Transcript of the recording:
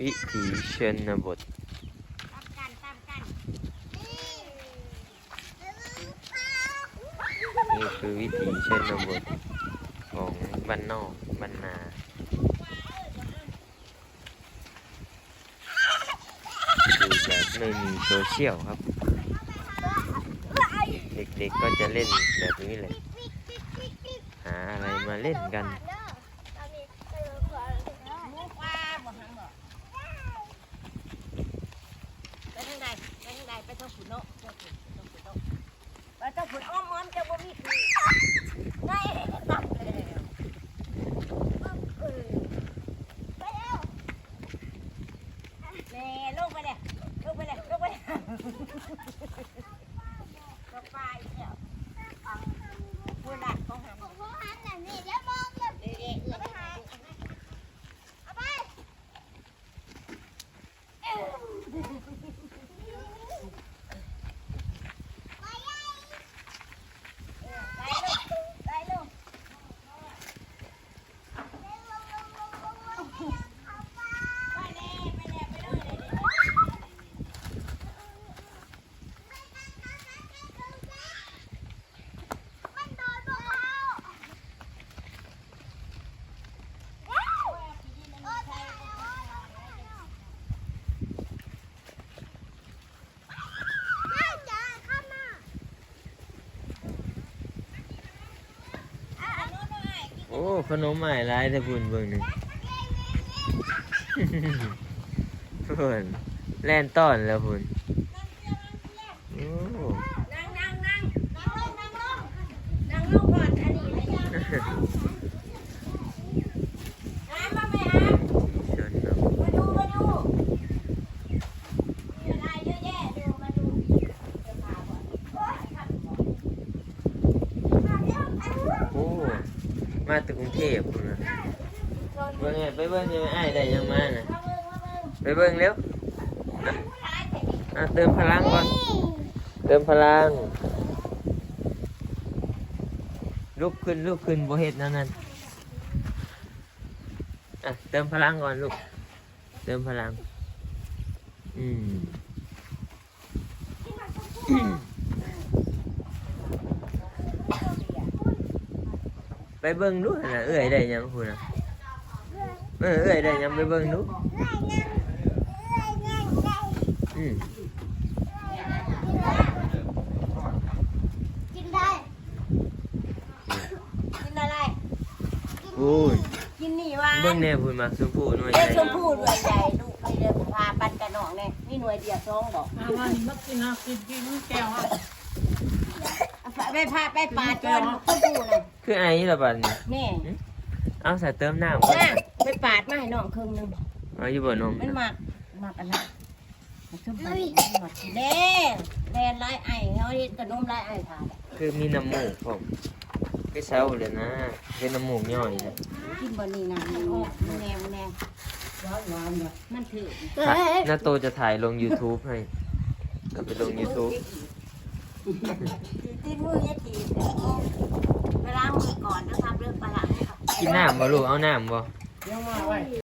วิถีชนบทตามกันทำกันนี่คือวิถีชนบทของบ้านนอกบ้านนาอยู่แบบไม่มีโซเชียลครับ เด็กๆก็จะเล่นแบบนี้แหละหาอะไรมาเล่นกัน หมูปลาบ่หังบ่ไปทางใด ไปทายไปทางฝุ่นเนาะทางฝุ่นทางฝุ่นเนาะไปทางฝุ่นอ้อมอ้อมจะบ่มีคือไงบแล้วเออไปแล้วแม่ลงไปเลยลงไปเลยลงไปเลยก็ไปแล้วพูดหลักของหันเด็กๆเอื้อม ไปลูกไปลูกไปแน่ไปแน่ไปเลยเดี๋ยวๆ โอ้ขนมใหม่ร้ายแต่บุญเบิ่งหนึ่งเพื่อนแล่นต้อนแล้วพุ่นโอ้นั่งนั่งนั่งนั่งลงนั่งลงนั่งลงก่อนอันนี้เลยนะหามาไหมฮะ ชนบท มาดูมาดูมีอะไรเยอะแยะดูมาดูเดี๋ยวพาก่อนโอ้ยขับก่อนมาเร็วไปเร็ว โอ้ มาจากกรุงเทพพุ่นนะเบิ่งไงไปเบิ่งยังไอ้ายได้ยังมาน่ะมาเบิ่งมาเบิ่งไปเบิ่งเร็วผู้ร้ายแต่นี่อะเติมพลังก่อน เติมพลัง ลุกขึ้นลุกขึ้นบ่เฮ็ดนั่นนั่นอะเติมพลังก่อนลูก เติมพลัง อืม ไปเบิ่งดูหั่นน่ะเอ้อยได้หยังพุ่นน่ะเออเอ้อยได้หยังไปเบิ่งดูอืมกินได้ กินอะไร โอ้ยกินนี่วะเบิ่งแน่พุ่นมาชมพู่หน่วยเอ้ใหยญ่ชมพู่หน่วยใหญ่ลูกไปเดินพาปันกระหน่องเนี่ยนี่หน่วยเดียวสองดอกอาวันนี้มากินนะกินกินแก้วอะ ไปพาไปปาดจนชมพู่น่ะคือไอ้นี่ล่ะบัดนี้นี่เอาใส่เติมน้ำก่อนน่ะไปปาดมาให้น้องครึ่งหนึงเอาอยู่บ่นมมันมากมากอันนั้นมันชมพู่หมดเด้แดนลายไอ้เขาเห็นกระนมลายไอ้ทานคือมีน้ำมูกผมคือเศร้าเลยนะเป็นน้ำมูกย่อยเลยกินบนนี่นะมันแนวแนวร้อนร้อนเลยมันถือ น้าโตจะถ่ายลง YouTube ให้ก็ไปลง YouTube ตีมือเนี่ยตีไปล้างมือก่อนนะครับเรื่องปลาหลังกินน้ำบ่ลูกเอาน้ำบ่เดี๋ยวมาไว้